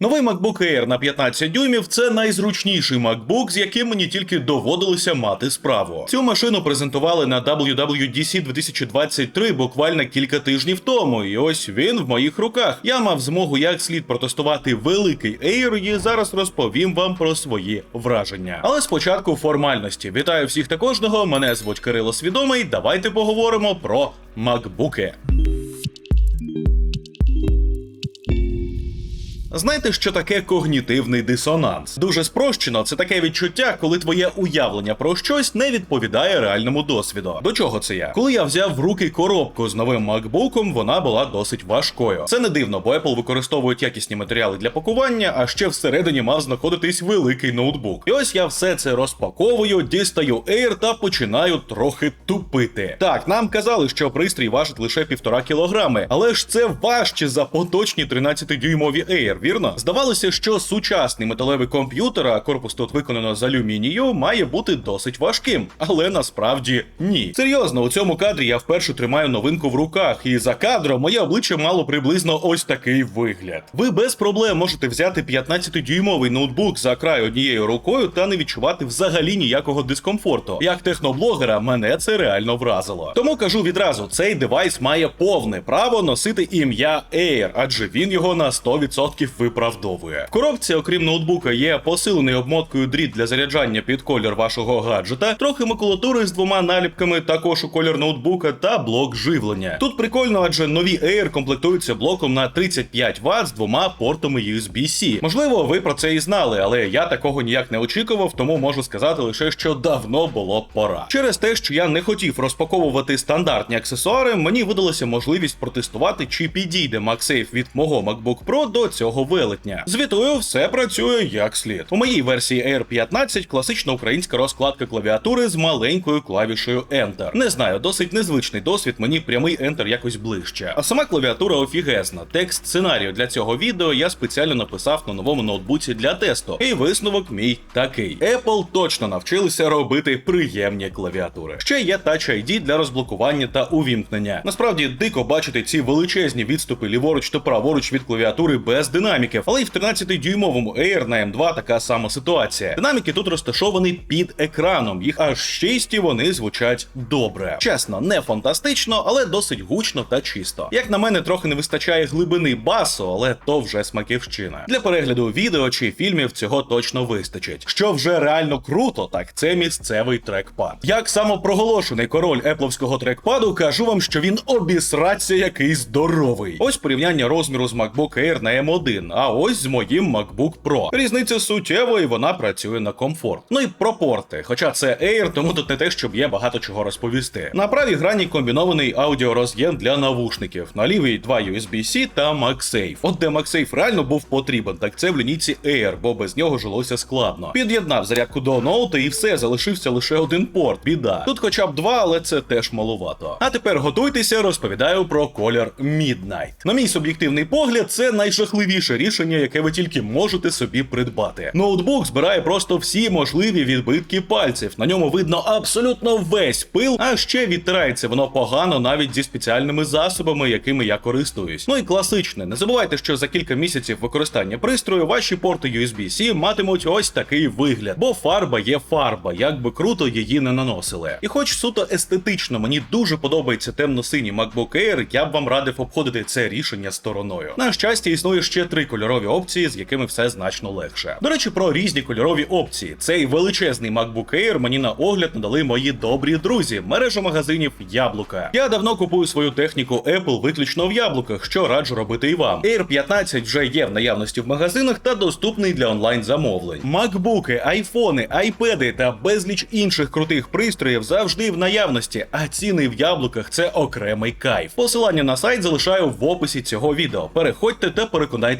Новий MacBook Air на 15 дюймів це найзручніший MacBook, з яким мені тільки доводилося мати справу. Цю машину презентували на WWDC 2023 буквально кілька тижнів тому, і ось він в моїх руках. Я мав змогу як слід протестувати великий Air і зараз розповім вам про свої враження. Але спочатку формальності. Вітаю всіх та кожного. Мене звуть Кирило Свідомий. Давайте поговоримо про макбуки. Знаєте, що таке когнітивний дисонанс? Дуже спрощено, це таке відчуття, коли твоє уявлення про щось не відповідає реальному досвіду. До чого це я? Коли я взяв в руки коробку з новим макбуком, вона була досить важкою. Це не дивно, бо Apple використовують якісні матеріали для пакування, а ще всередині мав знаходитись великий ноутбук. І ось я все це розпаковую, дістаю Air та починаю трохи тупити. Так, нам казали, що пристрій важить лише півтора кілограми, але ж це важче за поточні 13-дюймові Air, вірно? Здавалося, що сучасний металевий комп'ютер, а корпус тут виконано з алюмінію, має бути досить важким, але насправді ні. Серйозно, у цьому кадрі я вперше тримаю новинку в руках, і за кадром моє обличчя мало приблизно ось такий вигляд. Ви без проблем можете взяти 15-дюймовий ноутбук за край однією рукою та не відчувати взагалі ніякого дискомфорту. Як техноблогера, мене це реально вразило. Тому кажу відразу: цей девайс має повне право носити ім'я Air, адже він його на 100% виправдовує. В коробці, окрім ноутбука, є посилений обмоткою дріт для заряджання під колір вашого гаджета, трохи макулатури з двома наліпками, також у колір ноутбука та блок живлення. Тут прикольно, адже нові Air комплектуються блоком на 35 Вт з двома портами USB-C. Можливо, ви про це і знали, але я такого ніяк не очікував, тому можу сказати лише, що давно було пора. Через те, що я не хотів розпаковувати стандартні аксесуари, мені видалася можливість протестувати, чи підійде MagSafe від мого MacBook Pro до цього велетня. Звітую, все працює як слід. У моїй версії Air 15 класична українська розкладка клавіатури з маленькою клавішею Enter. Не знаю, досить незвичний досвід, мені прямий Enter якось ближче. А сама клавіатура офігезна. Текст сценарію для цього відео я спеціально написав на новому ноутбуці для тесту. І висновок мій такий: Apple точно навчилися робити приємні клавіатури. Ще є Touch ID для розблокування та увімкнення. Насправді дико бачити ці величезні відступи ліворуч та праворуч від клавіатури без динаміків, але й в 13-дюймовому Air на M2 така сама ситуація. Динаміки тут розташовані під екраном, їх аж 6 і вони звучать добре. Чесно, не фантастично, але досить гучно та чисто. Як на мене, трохи не вистачає глибини басу, але то вже смаківщина. Для перегляду відео чи фільмів цього точно вистачить. Що вже реально круто, так це місцевий трекпад. Як самопроголошений король епловського трекпаду, кажу вам, що він обісраться який здоровий. Ось порівняння розміру з MacBook Air на M1, а ось з моїм MacBook Pro. Різниця суттєва і вона працює на комфорт. Ну і про порти. Хоча це Air, тому тут не те, щоб є багато чого розповісти. На правій грані комбінований аудіороз'єм для навушників, на лівій два USB-C та MagSafe. От де MagSafe реально був потрібен, так це в лінійці Air, бо без нього жилося складно. Під'єднав зарядку до ноута і все, залишився лише один порт. Біда. Тут хоча б два, але це теж малувато. А тепер готуйтеся, розповідаю про колір Midnight. На мій суб'єктивний погляд, це найжахливіше рішення, яке ви тільки можете собі придбати. Ноутбук збирає просто всі можливі відбитки пальців. На ньому видно абсолютно весь пил, а ще відтирається воно погано навіть зі спеціальними засобами, якими я користуюсь. Ну і класичне. Не забувайте, що за кілька місяців використання пристрою ваші порти USB-C матимуть ось такий вигляд, бо фарба є фарба, як би круто її не наносили. І хоч суто естетично мені дуже подобається темно-синій MacBook Air, я б вам радив обходити це рішення стороною. На щастя, існує ще три кольорові опції, з якими все значно легше. До речі, про різні кольорові опції. Цей величезний MacBook Air мені на огляд надали мої добрі друзі, мережа магазинів Яблука. Я давно купую свою техніку Apple виключно в яблуках, що раджу робити і вам. Air 15 вже є в наявності в магазинах та доступний для онлайн замовлень. Макбуки, айфони, айпеди та безліч інших крутих пристроїв завжди в наявності, а ціни в яблуках це окремий кайф. Посилання на сайт залишаю в описі цього відео. Переходьте та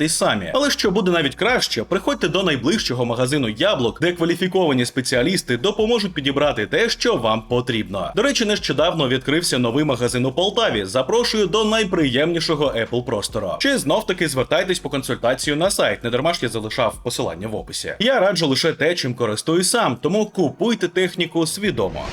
переконайтесь самі. Але що буде навіть краще, приходьте до найближчого магазину яблук, де кваліфіковані спеціалісти допоможуть підібрати те, що вам потрібно. До речі, нещодавно відкрився новий магазин у Полтаві. Запрошую до найприємнішого Apple простору. Чи знов таки звертайтесь по консультацію на сайт, не дарма ж я залишав посилання в описі. Я раджу лише те, чим користуюсь сам, тому купуйте техніку свідомо.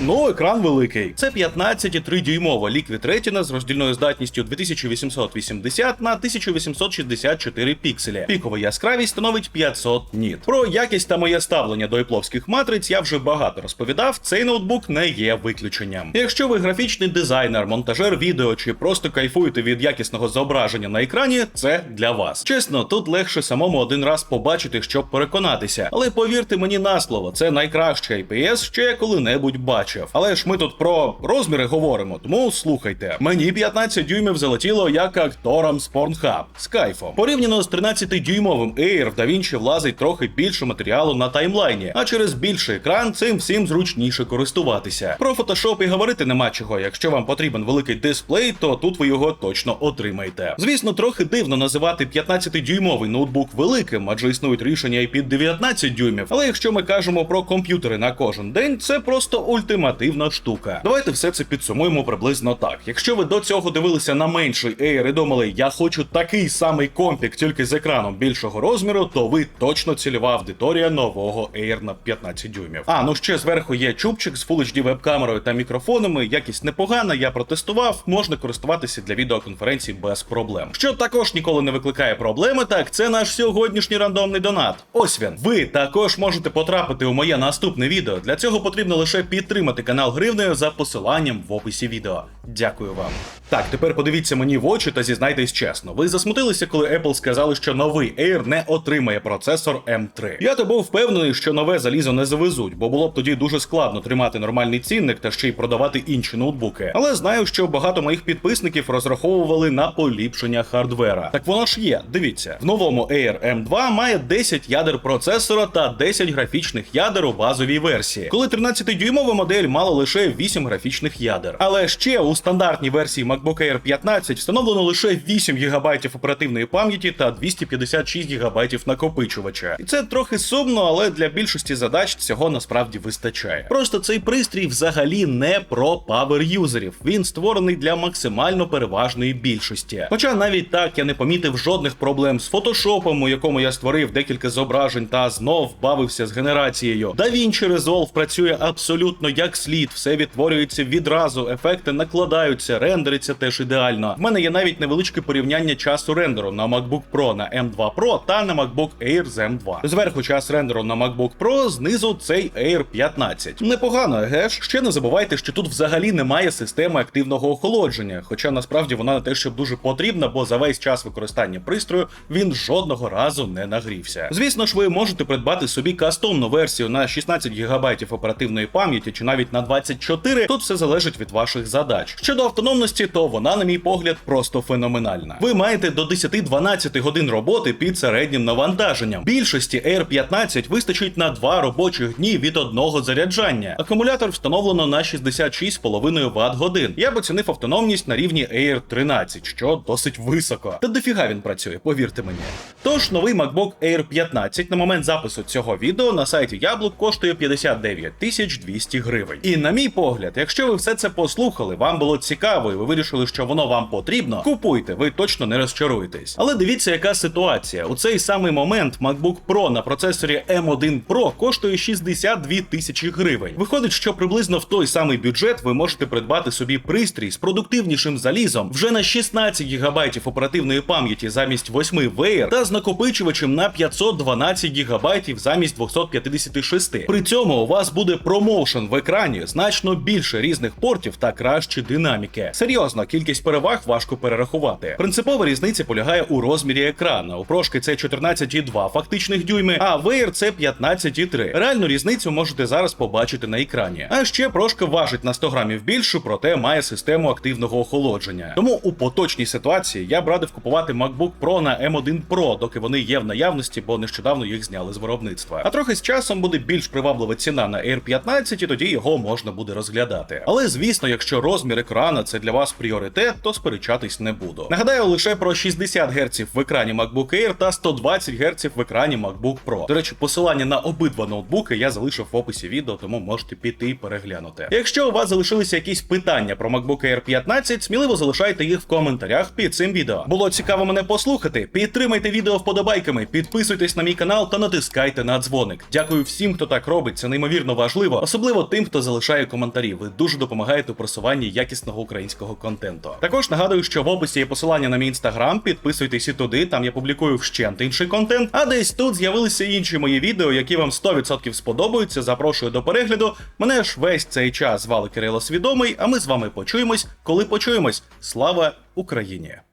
Ну, екран великий. Це 15,3 дюймова Liquid Retina з роздільною здатністю 2880 на 1860 1064 пікселі. Пікова яскравість становить 500 ніт. Про якість та моє ставлення до іпловських матриць я вже багато розповідав. Цей ноутбук не є виключенням. Якщо ви графічний дизайнер, монтажер відео чи просто кайфуєте від якісного зображення на екрані, це для вас. Чесно, тут легше самому один раз побачити, щоб переконатися. Але повірте мені на слово, це найкращий IPS, що я коли-небудь бачив. Але ж ми тут про розміри говоримо, тому слухайте. Мені 15 дюймів залетіло як акторам з Pornhub з кайфом. Порівняно з 13-дюймовим Air в DaVinci влазить трохи більше матеріалу на таймлайні, а через більший екран цим всім зручніше користуватися. Про Photoshop і говорити нема чого. Якщо вам потрібен великий дисплей, то тут ви його точно отримаєте. Звісно, трохи дивно називати 15-дюймовий ноутбук великим, адже існують рішення і під 19 дюймів. Але якщо ми кажемо про комп'ютери на кожен день, це просто ультимативна штука. Давайте все це підсумуємо приблизно так. Якщо ви до цього дивилися на менший Air і думали, я хочу такий самий компік, тільки з екраном більшого розміру, то ви точно цільова аудиторія нового Air на 15 дюймів. А ну ще зверху є чубчик з Full HD веб-камерою та мікрофонами. Якість непогана, я протестував, можна користуватися для відеоконференцій без проблем. Що також ніколи не викликає проблеми, так це наш сьогоднішній рандомний донат. Ось він. Ви також можете потрапити у моє наступне відео. Для цього потрібно лише підтримати канал Гривнею за посиланням в описі відео. Дякую вам. Так, тепер подивіться мені в очі та зізнайтесь чесно. Ви засмутилися, коли Apple сказали, що новий Air не отримає процесор M3. Я то був впевнений, що нове залізо не завезуть, бо було б тоді дуже складно тримати нормальний цінник та ще й продавати інші ноутбуки. Але знаю, що багато моїх підписників розраховували на поліпшення хардвера. Так воно ж є. Дивіться, в новому Air M2 має 10 ядер процесора та 10 графічних ядер у базовій версії, коли 13-дюймова модель мала лише 8 графічних ядер. Але ще у стандартній версії MacBook Air 15 встановлено лише 8 ГБ оперативної пам'яті та 256 ГБ накопичувача. І це трохи сумно, але для більшості задач цього насправді вистачає. Просто цей пристрій взагалі не про павер-юзерів. Він створений для максимально переважної більшості. Хоча навіть так я не помітив жодних проблем з фотошопом, у якому я створив декілька зображень та знов бавився з генерацією. DaVinci Resolve працює абсолютно як слід, все відтворюється відразу, ефекти накладаються, рендериться теж ідеально. В мене є навіть невеличке порівняння часу рендеру на MacBook Pro на M2 Pro та на MacBook Air з M2. Зверху час рендеру на MacBook Pro, знизу цей Air 15. Непогано, еге ж? Ще не забувайте, що тут взагалі немає системи активного охолодження, хоча насправді вона не те, щоб дуже потрібна, бо за весь час використання пристрою він жодного разу не нагрівся. Звісно ж, ви можете придбати собі кастомну версію на 16 ГБ оперативної пам'яті чи навіть на 24. Тут все залежить від ваших задач. Щодо автономності, то вона, на мій погляд, просто феноменальна. Ви маєте до 10-12 годин роботи під середнім навантаженням. Більшості Air 15 вистачить на 2 робочих дні від одного заряджання. Акумулятор встановлено на 66,5 Вт годин. Я б оцінив автономність на рівні Air 13, що досить високо. Та дофіга він працює, повірте мені. Тож новий MacBook Air 15 на момент запису цього відео на сайті Яблук коштує 59 тисяч 200 гривень. І на мій погляд, якщо ви все це послухали, вам було цікаво, і ви вирішили, що воно вам потрібно, купуйте, ви точно не розчаруєтесь. Але дивіться, яка ситуація. У цей самий момент MacBook Pro на процесорі M1 Pro коштує 62 тисячі гривень. Виходить, що приблизно в той самий бюджет ви можете придбати собі пристрій з продуктивнішим залізом вже на 16 ГБ оперативної пам'яті замість 8 VR та з накопичувачем на 512 ГБ замість 256. При цьому у вас буде промоушен в екрані, значно більше різних портів та кращі динаміки. Серйозно, кількість переваг важко перерахувати. Принципова різниця полягає у розмірі екрана. У прошки це 14,2 фактичних дюйми, а в це 15,3. Реальну різницю можете зараз побачити на екрані. А ще прошка важить на 100 грамів більше, проте має систему активного охолодження. Тому у поточній ситуації я б радив купувати MacBook Pro на M1 Pro, доки вони є в наявності, бо нещодавно їх зняли з виробництва. А трохи з часом буде більш приваблива ціна на Air 15, і тоді його можна буде розглядати. Але звісно, якщо розмір екрана це для вас пріоритет, то сперечатись не буду. Нагадаю лише про 60 Гц в екрані MacBook Air та 120 Гц в екрані MacBook Pro. До речі, посилання на обидва ноутбуки я залишив в описі відео, тому можете піти і переглянути. Якщо у вас залишилися якісь питання про MacBook Air 15, сміливо залишайте їх в коментарях під цим відео. Було цікаво мене послухати. Підтримайте відео вподобайками, підписуйтесь на мій канал та натискайте на дзвоник. Дякую всім, хто так робить. Це неймовірно важливо, особливо тим, хто залишає коментарі. Ви дуже допомагаєте у просуванні якісного українського контенту. Також нагадую, що в описі є посилання на мій інстаграм. Підписуйтесь підписуйтесь і туди, там я публікую вщент інший контент. А десь тут з'явилися інші мої відео, які вам 100% сподобаються. Запрошую до перегляду. Мене ж весь цей час звали Кирило Свідомий, а ми з вами почуємось, коли почуємось. Слава Україні!